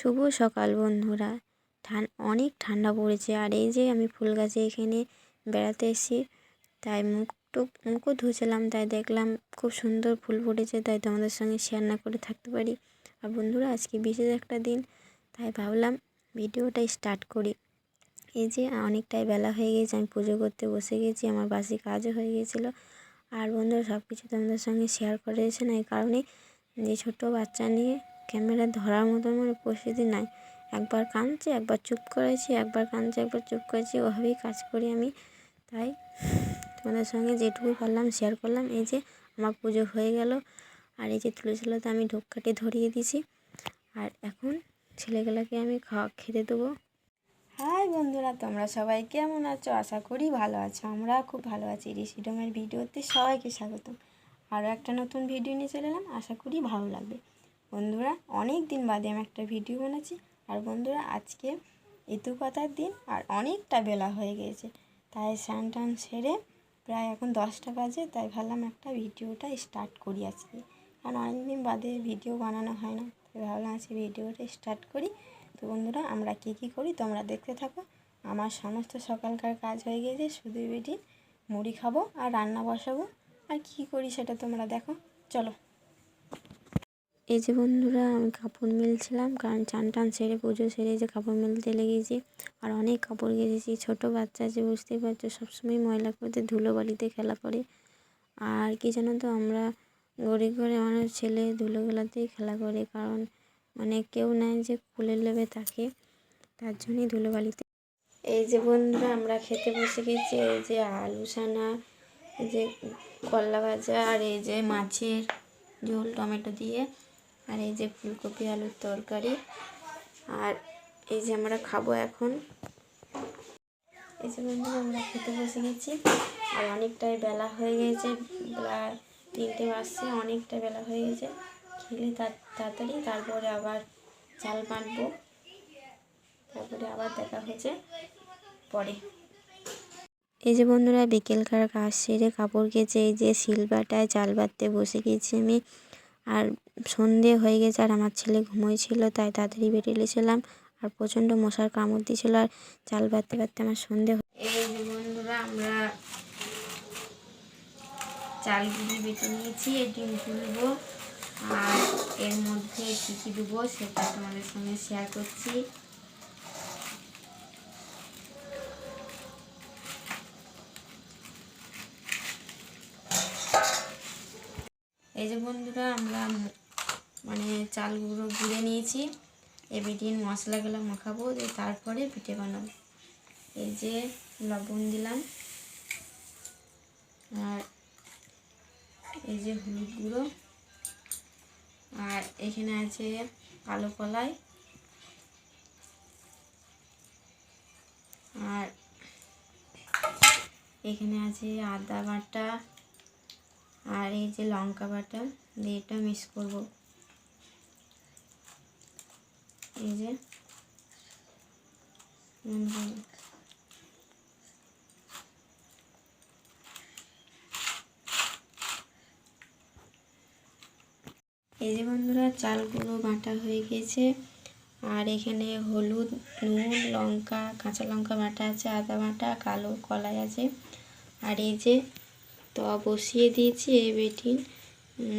শুভ সকাল বন্ধুরা। ঠান, অনেক ঠান্ডা পড়েছে আর এই যে আমি ফুল গাছে এখানে বেড়াতে এসেছি, তাই মুখ টুক, মুখও ধুয়েছিলাম, তাই দেখলাম খুব সুন্দর ফুল ফুটেছে, তাই তোমাদের সঙ্গে শেয়ার না করে থাকতে পারি। আর বন্ধুরা, আজকে বিশেষ একটা দিন, তাই ভাবলাম ভিডিওটা স্টার্ট করি। এই যে অনেকটাই বেলা হয়ে গেছে, আমি পুজো করতে বসে গেছি, আমার বাসি কাজও হয়ে গিয়েছিল আর বন্ধুরা সব কিছু তোমাদের সঙ্গে শেয়ার করেছে না, এই কারণে যে ছোটো বাচ্চা নিয়ে ক্যামেরা ধরার মতো মানে পরিস্থিতি নাই। একবার কাঁদছে, একবার চুপ করেছি, একবার কাঁদছে, একবার চুপ করেছি, ওভাবেই কাজ করি আমি। তাই তোমাদের সঙ্গে যেটুকু পারলাম শেয়ার করলাম। এই যে আমার পুজো হয়ে গেল, আর এই যে তুলসী লতা আমি ধূপকাঠি ধরিয়ে দিছি আর এখন ছেলেগুলোকে আমি খাওয়া, খেতে দেবো। হাই বন্ধুরা, তোমরা সবাই কেমন আছো? আশা করি ভালো আছো। আমরা খুব ভালো আছি। ঋষিডমের ভিডিওতে সবাইকে স্বাগতম। আরও একটা নতুন ভিডিও নিয়ে চলে এলাম। আশা করি ভালো লাগবে। বন্ধুরা, অনেক দিন বাদে আমি একটা ভিডিও বানাচ্ছি। আর বন্ধুরা, আজকে ইতুকথার দিন আর অনেকটা বেলা হয়ে গিয়েছে তাই স্নান টান সেরে প্রায় এখন দশটা বাজে, তাই ভাবলাম একটা ভিডিওটা স্টার্ট করি আজকে। কারণ অনেকদিন বাদে ভিডিও বানানো হয় না, তাই ভাবলাম আজকে ভিডিওটা স্টার্ট করি। তো বন্ধুরা, আমরা কী কী করি তোমরা দেখতে থাকো। আমার সমস্ত সকালকার কাজ হয়ে গিয়েছে শুধু বেটি, মুড়ি খাব আর রান্না বসাবো। আর কী করি সেটা তোমরা দেখো। চলো। এই যে বন্ধুরা, আমি কাপড় মিলছিলাম, কারণ চান টান সেরে, পুজো সেরে যে কাপড় মিলতে লেগেছি। আর অনেক কাপড় গেঁথেছি, ছোটো বাচ্চা যে বুঝতেই পারছ, সবসময় ময়লা করতে ধুলো বালিতে খেলা করে আর কি জানো তো, আমরা গরিব ঘরে অনেক ছেলে ধুলোগুলাতেই খেলা করে, কারণ মানে কেউ নাই যে খুলে নেবে তাকে, তার জন্যই ধুলোবালিতে। এই যে বন্ধুরা, আমরা খেতে বসে গেছি, এই যে আলু সানা এই যে করলা ভাজা, আর এই যে মাছের ঝোল, টমেটো দিয়ে। আর এই যে ফুলকপি, আলুর তরকারি, আর এই যে আমরা খাব এখন। এই যে বন্ধুরা, আমরা খেতে বসে গেছি। আর অনেকটাই বেলা হয়ে গেছে, প্রায় তিনটে বাজছে, অনেকটা বেলা হয়ে গেছে। খেলে তাড়াতাড়ি, তারপরে আবার চাল বাঁটবো। তারপরে আবার দেখা হয়েছে পরে। এই যে বন্ধুরা, বিকেলকার কাজ সেরে কাপড় কেচে এই যে শিলবাটায় চাল বাঁধতে বসে গেছি আমি। আর সন্ধে হয়ে গেছে আর আমার ছেলে ঘুমোয়ছিলো, তাই তাড়াতাড়ি বেরিয়ে এসেছিলাম আর প্রচণ্ড মশার কামড় দিয়েছিল আর চাল বাড়তে বাড়তে আমার সন্ধে এই বন্ধুরা, আমরা চালগুলি বেটে নিয়েছি ডিম তুলবো। আর এর মধ্যে কী কী দেবো সেটা তোমাদের সঙ্গে শেয়ার করছি। এই যে বন্ধুরা, আমরা মানে চাল গুঁড়ো গুঁড়ে নিয়েছি। এই বিটির মশলাগুলো মাখাবো, দিয়ে তারপরে পিঠে বানাবো। এই যে লবণ দিলাম। আর এই যে হলুদ গুঁড়ো। আর এখানে আছে কালো কলাই। আর এখানে আছে আদা বাটা। আর এই যে লঙ্কা বাটা দিয়ে এটা মিক্স করব। এই যে এই যে বন্ধুরা, চালগুলো বাটা হয়ে গেছে। আর এখানে হলুদ, নুন, লঙ্কা, কাঁচা লঙ্কা বাটা আছে, আদা বাটা, কালো কলাই আছে। আর এই যে তো বসিয়ে দিয়েছি এই বেটি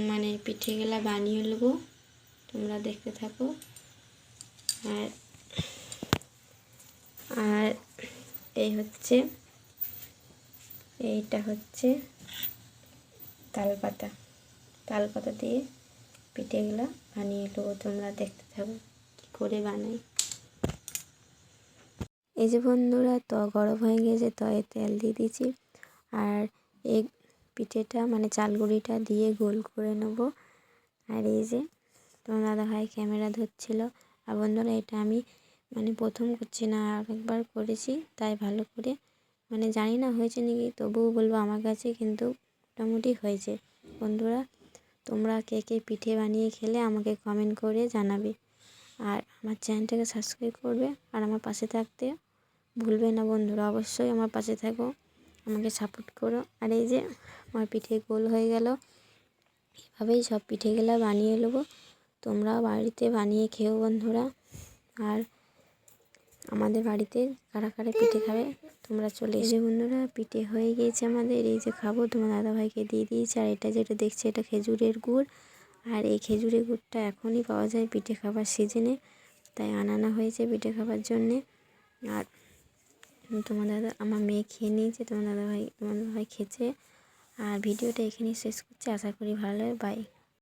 মানে পিঠেগুলা বানিয়ে নেব। তোমরা দেখতে থাকো। আর আর এই হচ্ছে, এইটা হচ্ছে তালপাতা। তালপাতা দিয়ে পিঠেগুলো বানিয়ে নেব। তোমরা দেখতে থাকো কী করে বানাই। এই যে বন্ধুরা, তো গরম হয়ে গেছে তো তেল দিয়ে দিয়েছি। আর পিঠেটা মানে চালগুড়িটা দিয়ে গোল করে নেব। আর এই যে তোমার দাদা ভাই ক্যামেরা ধরছিল। আর বন্ধুরা, এটা আমি মানে প্রথম করছি না আরেকবার করেছি, তাই ভালো করে মানে জানি না হয়েছে নাকি, তবুও বলব আমার কাছে কিন্তু মোটামুটি হয়েছে। বন্ধুরা, তোমরা কে কে পিঠে বানিয়ে খেলে আমাকে কমেন্ট করে জানাবে। আর আমার চ্যানেলটাকে সাবস্ক্রাইব করবে, আর আমার পাশে থাকতে ভুলবে না বন্ধুরা, অবশ্যই আমার পাশে থাকো। আমাকে সাপোর্ট করো। আর এই যে আমার পিঠে গোল হয়ে গেল। এভাবেই সব পিঠেগুলো বানিয়ে নেব। তোমরাও বাড়িতে বানিয়ে খেও বন্ধুরা। আর আমাদের বাড়িতে কারা কারা পিঠে খাবে, তোমরা চলে এসে। বন্ধুরা, পিঠে হয়ে গিয়েছে আমাদের। এই যে খাব, তোমার দাদাভাইকে দিয়ে দিয়েছে। আর এটা যেটা দেখছে, এটা খেজুরের গুড়। আর এই খেজুরের গুড়টা এখনই পাওয়া যায় পিঠে খাবার সিজনে। তাই আনানো হয়েছে পিঠে খাবার জন্যে। আর তোমার দাদা, আমার মেয়ে খেয়ে নিয়েছে, তোমার দাদা ভাই তোমার দাদাভাই খেয়েছে। আর ভিডিওটা এখানেই শেষ করছি। আশা করি ভালো লাগে বাই